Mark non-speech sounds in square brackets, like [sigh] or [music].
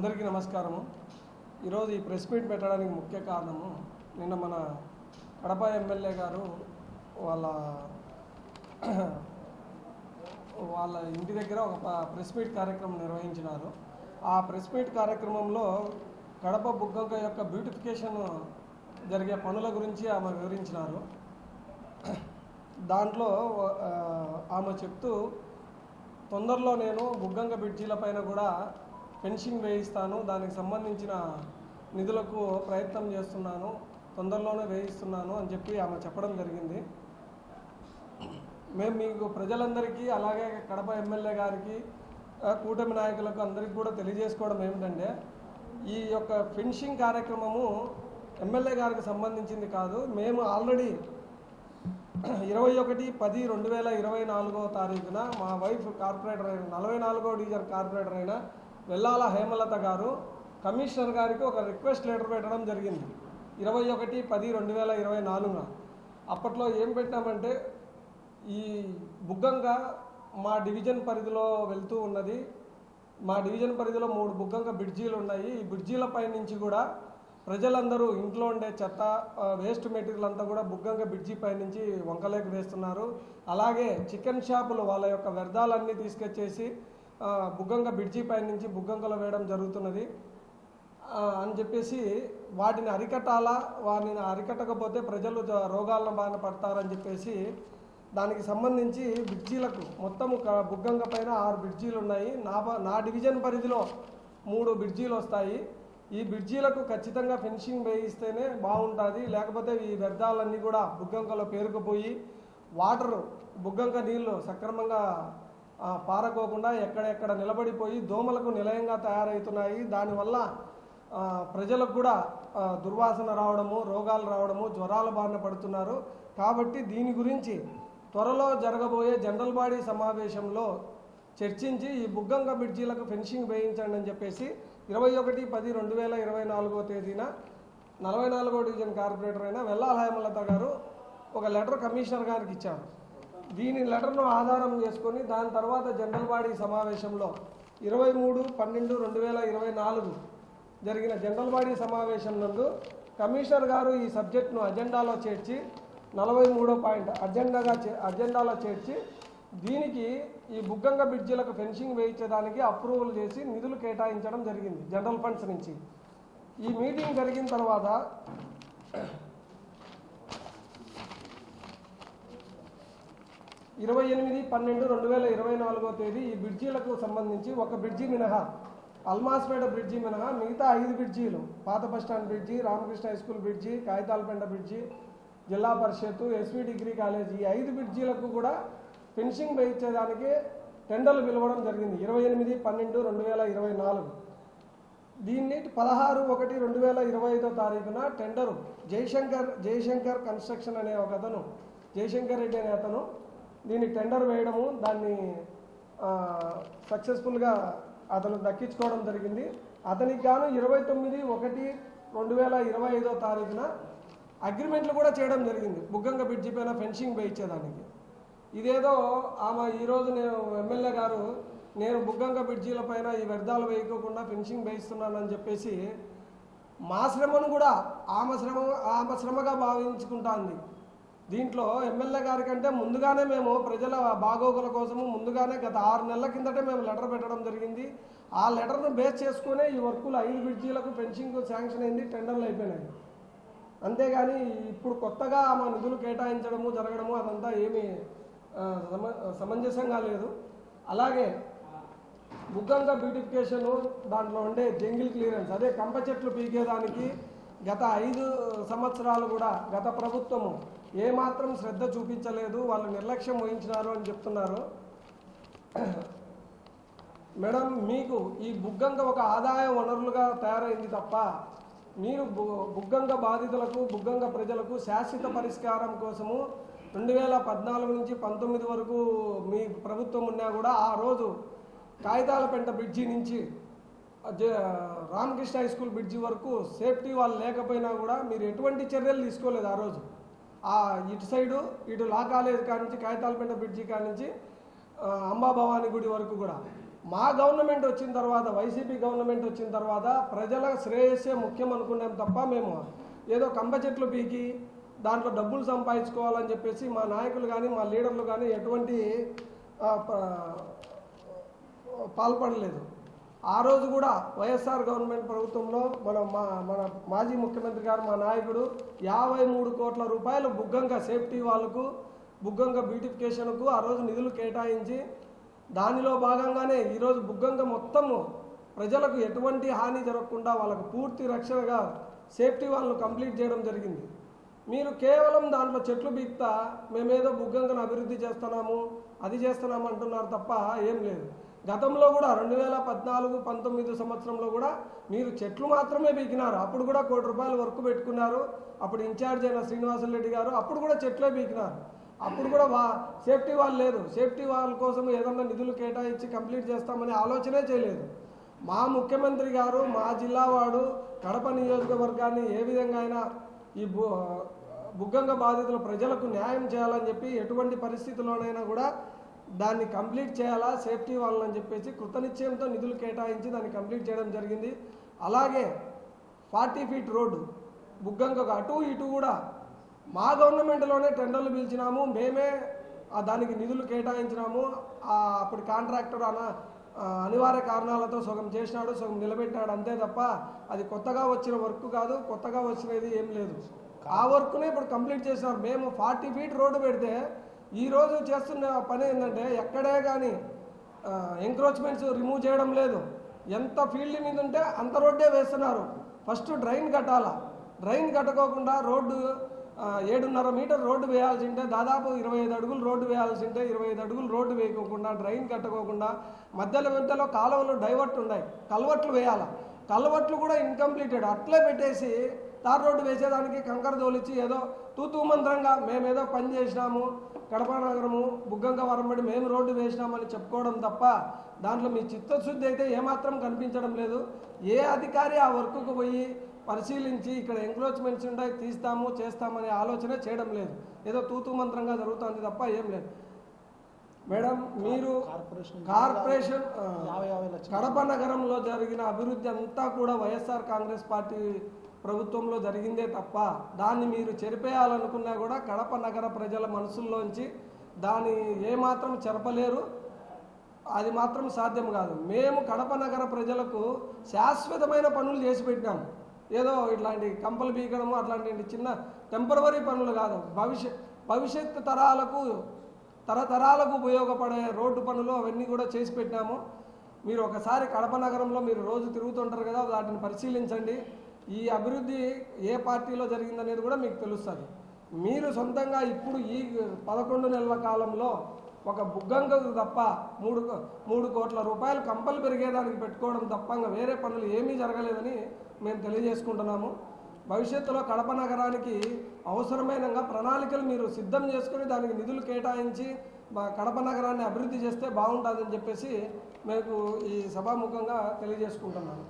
అందరికీ నమస్కారము. ఈరోజు ఈ ప్రెస్ మీట్ పెట్టడానికి ముఖ్య కారణము నిన్న మన కడప ఎమ్మెల్యే గారు వాళ్ళ [clears throat] వాళ్ళ ఇంటి దగ్గర ఒక ప్రెస్ మీట్ కార్యక్రమం నిర్వహించినారు. ఆ ప్రెస్ మీట్ కార్యక్రమంలో కడప బుగ్గంక యొక్క బ్యూటిఫికేషన్ జరిగే పనుల గురించి ఆమె వివరించినారు. దాంట్లో ఆమె చెప్తూ తొందరలో నేను బుగ్గంక బ్రిడ్జీల పైన కూడా ఫెన్సింగ్ వేయిస్తాను. దానికి సంబంధించిన నిధులకు ప్రయత్నం చేస్తున్నాను. తొందరలోనే వేయిస్తున్నాను అని చెప్పి ఆమె చెప్పడం జరిగింది. మేము మీకు ప్రజలందరికీ అలాగే కడప ఎమ్మెల్యే గారికి కూటమి నాయకులకు అందరికీ కూడా తెలియజేసుకోవడం ఏమిటంటే ఈ యొక్క ఫెన్సింగ్ కార్యక్రమము ఎమ్మెల్యే గారికి సంబంధించింది కాదు. మేము ఆల్రెడీ ఇరవై ఒకటి పది రెండు వేల ఇరవై నాలుగో తారీఖున మా వైఫ్ కార్పొరేటర్ అయిన నలభై నాలుగో డివిజన్ కార్పొరేటర్ అయిన వెల్లాల హేమలత గారు కమిషనర్ గారికి ఒక రిక్వెస్ట్ లెటర్ పెట్టడం జరిగింది. ఇరవై ఒకటి పది రెండు వేల ఇరవై నాలుగున. అప్పట్లో ఏం పెట్టామంటే ఈ బుగ్గంగా మా డివిజన్ పరిధిలో వెళ్తూ ఉన్నది. మా డివిజన్ పరిధిలో మూడు బుగ్గంగా బ్రిడ్జీలు ఉన్నాయి. ఈ బ్రిడ్జీలపై నుంచి కూడా ప్రజలందరూ ఇంట్లో ఉండే చెత్త వేస్ట్ మెటీరియల్ అంతా కూడా బుగ్గంగా బ్రిడ్జి పై నుంచి వంకలేకి వేస్తున్నారు. అలాగే చికెన్ షాపులు వాళ్ళ యొక్క వ్యర్థాలన్నీ తీసుకొచ్చేసి బుగ్గంగ బ్రిడ్జి పై నుంచి బుగ్గంకలో వేయడం జరుగుతున్నది. అని చెప్పేసి వాటిని అరికట్టాలా వాటిని అరికట్టకపోతే ప్రజలు రోగాలను బారిన పడతారని చెప్పేసి దానికి సంబంధించి బ్రిడ్జీలకు మొత్తం బుగ్గంగ పైన ఆరు బ్రిడ్జీలు ఉన్నాయి. నా నా డివిజన్ పరిధిలో మూడు బ్రిడ్జీలు వస్తాయి. ఈ బ్రిడ్జీలకు ఖచ్చితంగా ఫినిషింగ్ వేయిస్తేనే బాగుంటుంది. లేకపోతే ఈ వ్యర్థాలన్నీ కూడా బుగ్గంకలో పేరుకుపోయి వాటర్ బుగ్గంక నీళ్ళు సక్రమంగా పారకోకుండా ఎక్కడెక్కడ నిలబడిపోయి దోమలకు నిలయంగా తయారవుతున్నాయి. దానివల్ల ప్రజలకు కూడా దుర్వాసన రావడము రోగాలు రావడము జ్వరాల బారిన పడుతున్నారు. కాబట్టి దీని గురించి త్వరలో జరగబోయే జనరల్ బాడీ సమావేశంలో చర్చించి ఈ బుగ్గంక బ్రిడ్జీలకు ఫెన్సింగ్ వేయించండి అని చెప్పేసి ఇరవై ఒకటి పది రెండు వేల ఇరవై నాలుగో తేదీన నలభై నాలుగో డివిజన్ కార్పొరేటర్ అయిన వెల్లాల హేమలత గారు ఒక లెటర్ కమిషనర్ గారికి ఇచ్చారు. దీని లెటర్ను ఆధారం చేసుకొని దాని తర్వాత జనరల్ బాడీ సమావేశంలో ఇరవై మూడు పన్నెండు రెండు వేల ఇరవై నాలుగు జరిగిన జనరల్ బాడీ సమావేశం నందు కమిషనర్ గారు ఈ సబ్జెక్ట్ను అజెండాలో చేర్చి నలభై మూడో పాయింట్ అజెండాగా చే అజెండాలో చేర్చి దీనికి ఈ బుగ్గంగ బ్రిడ్జిలకు ఫెన్సింగ్ వేయించడానికి అప్రూవల్ చేసి నిధులు కేటాయించడం జరిగింది జనరల్ ఫండ్స్ నుంచి. ఈ మీటింగ్ జరిగిన తర్వాత ఇరవై ఎనిమిది పన్నెండు రెండు వేల ఇరవై నాలుగో తేదీ ఈ బ్రిడ్జీలకు సంబంధించి ఒక బ్రిడ్జి మినహా అల్మాస్పేట బ్రిడ్జి మినహా మిగతా ఐదు బ్రిడ్జీలు పాత bus stand bridge Ramakrishna high school bridge Kagitalapenda bridge zilla parishad SV degree college ఈ ఐదు బ్రిడ్జీలకు కూడా ఫినిషింగ్ వేయించేదానికి టెండర్లు పిలవడం జరిగింది. ఇరవై ఎనిమిది పన్నెండు రెండు వేల ఇరవై నాలుగు. దీన్ని పదహారు ఒకటి రెండు వేల ఇరవై ఐదో తారీఖున టెండరు జయశంకర్ జయశంకర్ కన్స్ట్రక్షన్ అనే ఒక అతను జయశంకర్ రెడ్డి అనే అతను దీన్ని టెండర్ వేయడము దాన్ని సక్సెస్ఫుల్గా అతను దక్కించుకోవడం జరిగింది. అతనికి గాను ఇరవై తొమ్మిది ఒకటి రెండు వేల ఇరవై ఐదో తారీఖున అగ్రిమెంట్లు కూడా చేయడం జరిగింది. బుగ్గంగ బ్రిడ్జి పైన ఫెన్సింగ్ వేయించేదానికి. ఇదేదో ఆమె ఈరోజు నేను ఎమ్మెల్యే గారు నేను బుగ్గంగ బ్రిడ్జీల పైన ఈ వ్యర్థాలు వేయకోకుండా ఫెన్సింగ్ వేయిస్తున్నానని చెప్పేసి మా శ్రమను కూడా ఆమె శ్రమ ఆమె శ్రమగా భావించుకుంటా దీంట్లో ఎమ్మెల్యే గారి కంటే ముందుగానే మేము ప్రజల బాగోగుల కోసము ముందుగానే గత ఆరు నెలల కిందటే మేము లెటర్ పెట్టడం జరిగింది. ఆ లెటర్ను బేస్ చేసుకునే ఈ వర్కులు ఐదు బ్రిడ్జీలకు పెన్షింగ్ శాంక్షన్ అయింది టెండర్లు అయిపోయినాయి. అంతేగాని ఇప్పుడు కొత్తగా ఆమె నిధులు కేటాయించడము జరగడము అదంతా ఏమీ సమ- సమంజసంగా లేదు. అలాగే బుగ్గంగా బ్యూటిఫికేషన్ దాంట్లో ఉండే జంగిల్ క్లియరెన్స్ అదే కంప చెట్లు పీకేదానికి గత ఐదు సంవత్సరాలు కూడా గత ప్రభుత్వము ఏమాత్రం శ్రద్ధ చూపించలేదు వాళ్ళు నిర్లక్ష్యం వహించినారు అని చెప్తున్నారు. మేడం మీకు ఈ బుగ్గంగ ఒక ఆదాయ వనరులుగా తయారైంది తప్ప మీరు బు- బుగ్గంగ బాధితులకు బుగ్గంగ ప్రజలకు శాశ్వత పరిష్కారం కోసము రెండు వేల పద్నాలుగు నుంచి పంతొమ్మిది వరకు మీ ప్రభుత్వం ఉన్నా కూడా ఆ రోజు కాగితాలపెంట బ్రిడ్జి నుంచి రామకృష్ణ హై స్కూల్ బ్రిడ్జి వరకు సేఫ్టీ వాళ్ళు లేకపోయినా కూడా మీరు ఎటువంటి చర్యలు తీసుకోలేదు ఆ రోజు. ఇటు సైడు ఇటు లా కాలేజ్ కాడ నుంచి కాగితాలపేట బ్రిడ్జి కాడ నుంచి అంబాభవాని గుడి వరకు కూడా. మా గవర్నమెంట్ వచ్చిన తర్వాత వైసీపీ గవర్నమెంట్ వచ్చిన తర్వాత ప్రజల శ్రేయస్సే ముఖ్యం అనుకున్నాం తప్ప మేము ఏదో కంప చెట్లు పీకి దాంట్లో డబ్బులు సంపాదించుకోవాలని చెప్పేసి మా నాయకులు కానీ మా లీడర్లు కానీ ఎటువంటి పాల్పడలేదు. ఆ రోజు కూడా వైఎస్ఆర్ గవర్నమెంట్ ప్రభుత్వంలో మన మా మన మాజీ ముఖ్యమంత్రి గారు మా నాయకుడు యాభై మూడు కోట్ల రూపాయలు బుగ్గంగా సేఫ్టీ వాళ్ళకు బుగ్గంగా బ్యూటిఫికేషన్కు ఆ రోజు నిధులు కేటాయించి దానిలో భాగంగానే ఈరోజు బుగ్గంగా మొత్తము ప్రజలకు ఎటువంటి హాని జరగకుండా వాళ్ళకు పూర్తి రక్షణగా సేఫ్టీ వాళ్ళను కంప్లీట్ చేయడం జరిగింది. మీరు కేవలం దాంట్లో చెట్లు బీక్తా మేమేదో బుగ్గంగను అభివృద్ధి చేస్తున్నాము అది చేస్తున్నాము అంటున్నారు తప్ప ఏం లేదు. గతంలో కూడా రెండు వేల పద్నాలుగు పంతొమ్మిది సంవత్సరంలో కూడా మీరు చెట్లు మాత్రమే బీకినారు అప్పుడు కూడా కోటి రూపాయలు వర్క్ పెట్టుకున్నారు. అప్పుడు ఇన్ఛార్జ్ అయిన శ్రీనివాసులు రెడ్డి గారు అప్పుడు కూడా చెట్లే బీకినారు అప్పుడు కూడా వా సేఫ్టీ వాళ్ళు లేదు. సేఫ్టీ వాళ్ళ కోసం ఏదన్నా నిధులు కేటాయించి కంప్లీట్ చేస్తామనే ఆలోచనే చేయలేదు. మా ముఖ్యమంత్రి గారు మా జిల్లా వాడు కడప నియోజకవర్గాన్ని ఏ విధంగా అయినా ఈ బు బుగ్గంగ బాధితుల ప్రజలకు న్యాయం చేయాలని చెప్పి ఎటువంటి పరిస్థితుల్లోనైనా కూడా దాన్ని కంప్లీట్ చేయాలా సేఫ్టీ వాళ్ళని చెప్పేసి కృతనిశ్చయంతో నిధులు కేటాయించి దాన్ని కంప్లీట్ చేయడం జరిగింది. అలాగే ఫార్టీ ఫీట్ రోడ్డు బుగ్గంగకు అటు ఇటు కూడా మా గవర్నమెంట్లోనే టెండర్లు పిలిచినాము. మేమే ఆ దానికి నిధులు కేటాయించినాము. ఆ అప్పుడు కాంట్రాక్టర్ అన అనివార్య కారణాలతో సగం చేసినాడు సగం నిలబెట్టాడు అంతే తప్ప అది కొత్తగా వచ్చిన వర్క్ కాదు కొత్తగా వచ్చినది ఏం లేదు. ఆ వర్క్నే ఇప్పుడు కంప్లీట్ చేసినారు. మేము ఫార్టీ ఫీట్ రోడ్డు పెడితే ఈరోజు చేస్తున్న పని ఏంటంటే ఎక్కడే కానీ ఎంక్రోచ్మెంట్స్ రిమూవ్ చేయడం లేదు. ఎంత ఫీల్డ్ మీద ఉంటే అంత రోడ్డే వేస్తున్నారు. ఫస్ట్ డ్రైన్ కట్టాలా. డ్రైన్ కట్టుకోకుండా రోడ్డు ఏడున్నర మీటర్ రోడ్డు వేయాల్సి ఉంటే దాదాపు ఇరవై ఐదు అడుగులు రోడ్డు వేయాల్సి ఉంటే ఇరవై ఐదు అడుగులు రోడ్డు వేయకోకుండా డ్రైన్ కట్టుకోకుండా మధ్యలో మధ్యలో కాలువలు డైవర్ట్ ఉన్నాయి. కల్వర్ట్లు వేయాలా. కలవట్లు కూడా ఇన్కంప్లీటెడ్ అట్లే పెట్టేసి తార్ రోడ్డు వేసేదానికి కంకర తోలిచ్చి ఏదో తూతూ మంత్రంగా మేమేదో పని చేసినాము కడప నగరము బుగ్గంగా వరంబడి మేము రోడ్డు వేసినామని చెప్పుకోవడం తప్ప దాంట్లో మీ చిత్తశుద్ధి అయితే ఏమాత్రం కనిపించడం లేదు. ఏ అధికారి ఆ వర్క్కు పోయి పరిశీలించి ఇక్కడ ఎంక్రోచ్మెంట్స్ ఉంటాయి తీస్తాము చేస్తామనే ఆలోచన చేయడం లేదు. ఏదో తూతూ మంత్రంగా జరుగుతుంది తప్ప ఏం లేదు. మేడం మీరు కార్పొరేషన్ కడప నగరంలో జరిగిన అభివృద్ధి అంతా కూడా వైఎస్ఆర్ కాంగ్రెస్ పార్టీ ప్రభుత్వంలో జరిగిందే తప్ప దాన్ని మీరు చెరిపేయాలనుకున్నా కూడా కడప నగర ప్రజల మనసుల్లోంచి దాన్ని ఏమాత్రం చెరపలేరు. అది మాత్రం సాధ్యం కాదు. మేము కడప నగర ప్రజలకు శాశ్వతమైన పనులు చేసి పెట్టినాం. ఏదో ఇట్లాంటి కంపలు బీకడము అట్లాంటి చిన్న టెంపరవరీ పనులు కాదు. భవిష్యత్ భవిష్యత్ తరాలకు తరతరాలకు ఉపయోగపడే రోడ్డు పనులు అవన్నీ కూడా చేసి పెట్టినాము. మీరు ఒకసారి కడప నగరంలో మీరు రోజు తిరుగుతుంటారు కదా వాటిని పరిశీలించండి. ఈ అభివృద్ధి ఏ పార్టీలో జరిగిందనేది కూడా మీకు తెలుస్తుంది. మీరు సొంతంగా ఇప్పుడు ఈ పదకొండు నెలల కాలంలో ఒక బుగ్గంగకు తప్ప మూడు మూడు కోట్ల రూపాయలు కంపలు పెరిగేదానికి పెట్టుకోవడం తప్ప వేరే పనులు ఏమీ జరగలేదని మేము తెలియజేసుకుంటున్నాము. భవిష్యత్తులో కడప నగరానికి అవసరమైన ప్రణాళికలు మీరు సిద్ధం చేసుకుని దానికి నిధులు కేటాయించి మా కడప నగరాన్ని అభివృద్ధి చేస్తే బాగుంటుందని చెప్పేసి మీకు ఈ సభాముఖంగా తెలియజేసుకుంటున్నాను.